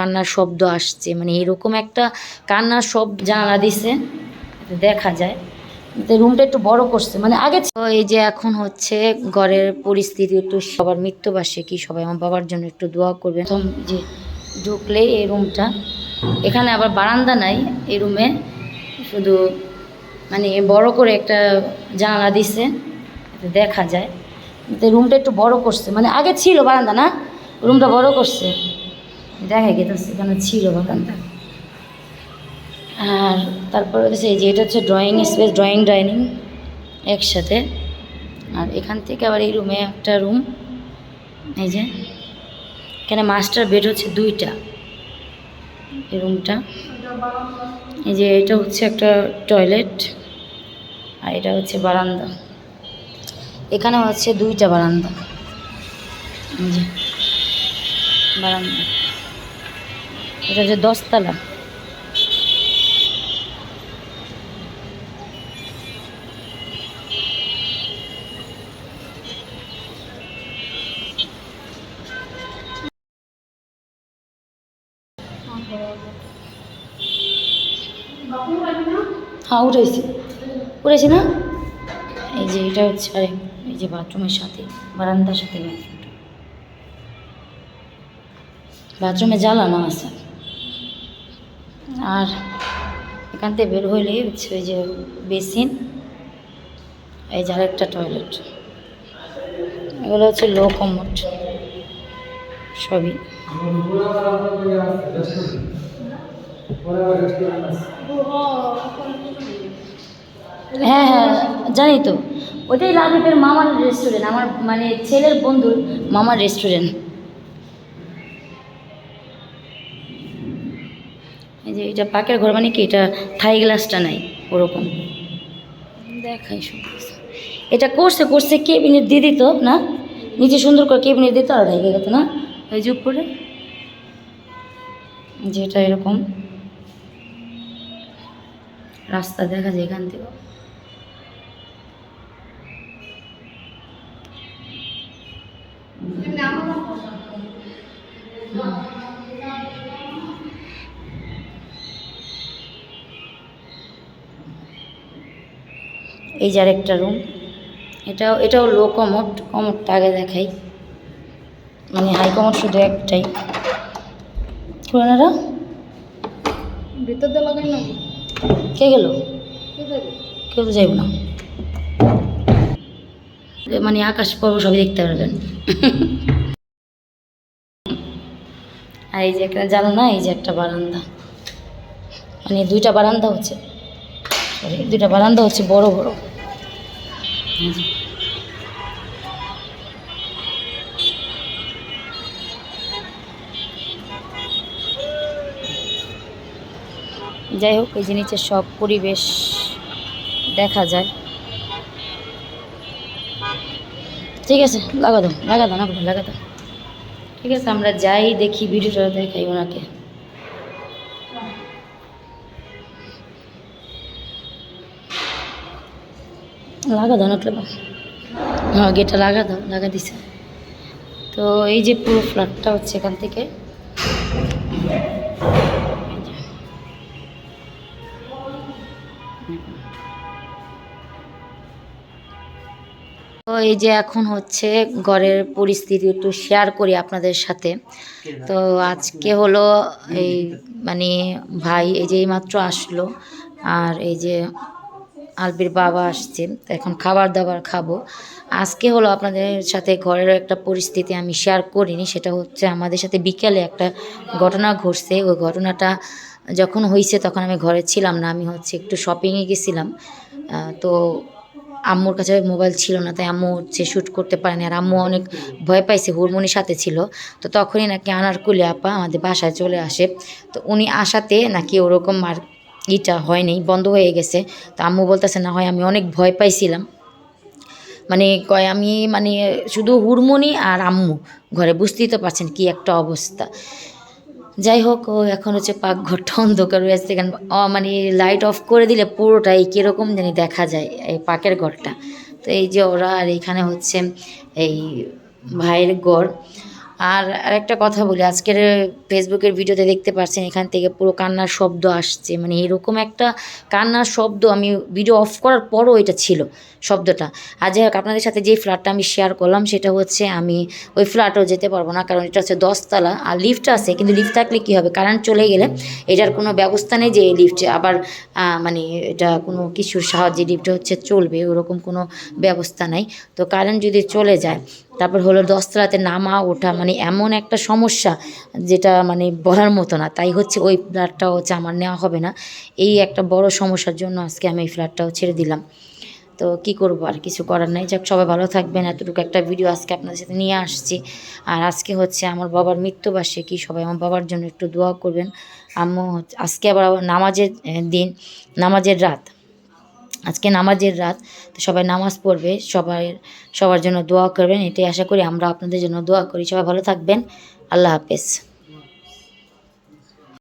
কান্নার শব্দ আসছে মানে এরকম একটা কান্নার শব্দ জানালা দিছে দেখা যায়। রুমটা একটু বড় করছে মানে আগে এই যে এখন হচ্ছে ঘরের পরিস্থিতি একটু সবার মৃত্যুবার্ষিকী, সবাই আমার বাবার জন্য একটু দোয়া করবে প্রথম যে ঢুকলে এই রুমটা। এখানে আবার বারান্দা নাই এই রুমে, শুধু মানে বড় করে একটা জানালা দিছে দেখা যায়। রুমটা একটু বড় করছে মানে আগে ছিল বারান্দা না? রুমটা বড় করছে। দেখা গেছে, এখানে ছিল বারান্দা আর তারপরে হচ্ছে এই যে এটা হচ্ছে ড্রয়িং স্পেস ড্রয়িং ডাইনিং একসাথে। আর এখান থেকে আবার এই রুমে একটা রুম এই যে। এখানে মাস্টার বেড হচ্ছে দুইটা, এই রুমটা এই যে এটা হচ্ছে একটা টয়লেট আর এটা হচ্ছে বারান্দা। এখানে হচ্ছে দুইটা বারান্দা। এই যে, বারান্দা। এটা হচ্ছে দশতলা। হ্যাঁ উঠেছি উঠেছি না? এই যে এটা হচ্ছে আরেক, এই যে বাথরুমের সাথে, বারান্দার সাথে বাথরুমটা বাথরুমে জ্বালানো আছে। আর এখান থেকে বের হইলেই হচ্ছে ওই যে বেসিন, এই যার একটা টয়লেট এগুলো হচ্ছে লো কমোড সবই। হ্যাঁ হ্যাঁ জানি তো। ওটাই রাজীবের মামার রেস্টুরেন্ট আমার মানে ছেলের বন্ধুর মামার রেস্টুরেন্ট যে এটা পাকের ঘর মানে কি? এটা থাই গ্লাসটা নাই, ওরকম। দেখাই এটা করছে করছে কেবিনেট দিয়ে দিত, না? নিচে সুন্দর করে কেবিনেট দিত আর রেখে গেত না? ওই যে উপরে। যেটা এরকম। রাস্তা দেখা যায় এখান থেকে এই যে আরেকটা রুম এটাও এটাও লো কমোড কমোডটা আগে দেখাই। মানে হাই কমোড শুধু একটাই। ভিতর দিয়ে লাগাই না। কে গেল? কেউ তো যাইব না। মানে আকাশ পর্ব সবই দেখতে পারবেন। আর এই যে একটা জানালা এই যে একটা বারান্দা। মানে দুইটা বারান্দা হচ্ছে। সরি দুইটা বারান্দা হচ্ছে বড় বড়। যাই হোক এই যে নিচে সব পরিবেশ দেখা যায়। ঠিক আছে, লাগা দাও, লাগা না লাগা ঠিক আছে, আমরা যাই দেখি, ভিডিওটা দেখাই ওনাকে। লাগা দাও না হ্যাঁ গেটটা লাগা দাও, লাগা দিছে। তো এই যে পুরো ফ্ল্যাটটা হচ্ছে এখান থেকে। তো এই যে এখন হচ্ছে ঘরের পরিস্থিতি একটু শেয়ার করি আপনাদের সাথে। তো আজকে হলো এই মানে ভাই এই যে এইমাত্র আসলো, আর এই যে আলবির বাবা আসছে এখন খাবার দাবার খাব। আজকে হলো আপনাদের সাথে ঘরের একটা পরিস্থিতি আমি শেয়ার করিনি, সেটা হচ্ছে আমাদের সাথে বিকেলে একটা ঘটনা ঘটছে। ওই ঘটনাটা যখন হয়েছে তখন আমি ঘরে ছিলাম না, আমি হচ্ছে একটু শপিংয়ে গেছিলাম। তো আম্মুর কাছে মোবাইল ছিল না, তাই আম্মু হচ্ছে শ্যুট করতে পারেনি। আর আম্মু অনেক ভয় পাইছে হুরমনির সাথে ছিল। তো তখনই নাকি আনারকুলি আপা আমাদের বাসায় চলে আসে। তো উনি আসাতে নাকি ওরকম আর ইটা হয়নি বন্ধ হয়ে গেছে। তো আম্মু বলতেছে না হয় আমি অনেক ভয় পাইছিলাম। মানে কয় আমি মানে শুধু হুরমনি আর আম্মু ঘরে বুঝতেই তো পারছেন কি একটা অবস্থা। যাই হোক ও এখন হচ্ছে পাকঘরটা অন্ধকার হয়ে আসছে। অ, মানে লাইট অফ করে দিলে পুরোটাই কীরকম জানি দেখা যায় এই পাকের ঘরটা। তো এই যে ওরা আর এখানে হচ্ছে এই ভাইয়ের ঘর আর আরেকটা কথা বলি, আজকের ফেসবুকের ভিডিওতে দেখতে পাচ্ছেন এখান থেকে পুরো কান্নার শব্দ আসছে। মানে এরকম একটা কান্নার শব্দ, আমি ভিডিও অফ করার পরও এটা ছিল শব্দটা। আর যাই হোক, আপনাদের সাথে যে ফ্ল্যাটটা আমি শেয়ার করলাম, সেটা হচ্ছে আমি ওই ফ্ল্যাটও যেতে পারব না, কারণ এটা হচ্ছে দশতলা। আর লিফট আছে, কিন্তু লিফট থাকলে কী হবে? কারেন্ট চলে গেলে এটার কোনো ব্যবস্থা নেই যে লিফটে আবার মানে এটা কোনো কিছুর সাহায্যে লিফটে হচ্ছে চলবে, ওরকম কোনো ব্যবস্থা নাই। তো কারেন্ট যদি চলে যায় তারপর হলো দশতলাতে নামা ওঠা মানে এমন একটা সমস্যা যেটা মানে বলার মতো না। তাই হচ্ছে ওই ফ্ল্যাটটা হচ্ছে আমার নেওয়া হবে না। এই একটা বড় সমস্যার জন্য আজকে আমি এই ফ্ল্যাটটাও ছেড়ে দিলাম। তো কি করব আর কিছু করার নাই। যাক, সবাই ভালো থাকবেন। এতটুকু একটা ভিডিও আজকে আপনাদের সাথে নিয়ে আসছি। আর আজকে হচ্ছে আমার বাবার মৃত্যুবার্ষিকী। সবাই আমার বাবার জন্য একটু দোয়া করবেন। আম্মু আজকে আবার নামাজের দিন, নামাজের রাত। আজকে নামাজের রাত, তো সবাই নামাজ পড়বে, সবাই, সবার জন্য দোয়া করবেন, এটাই আশা করি, আমরা আপনাদের জন্য দোয়া করি, সবাই ভালো থাকবেন, আল্লাহ হাফেজ।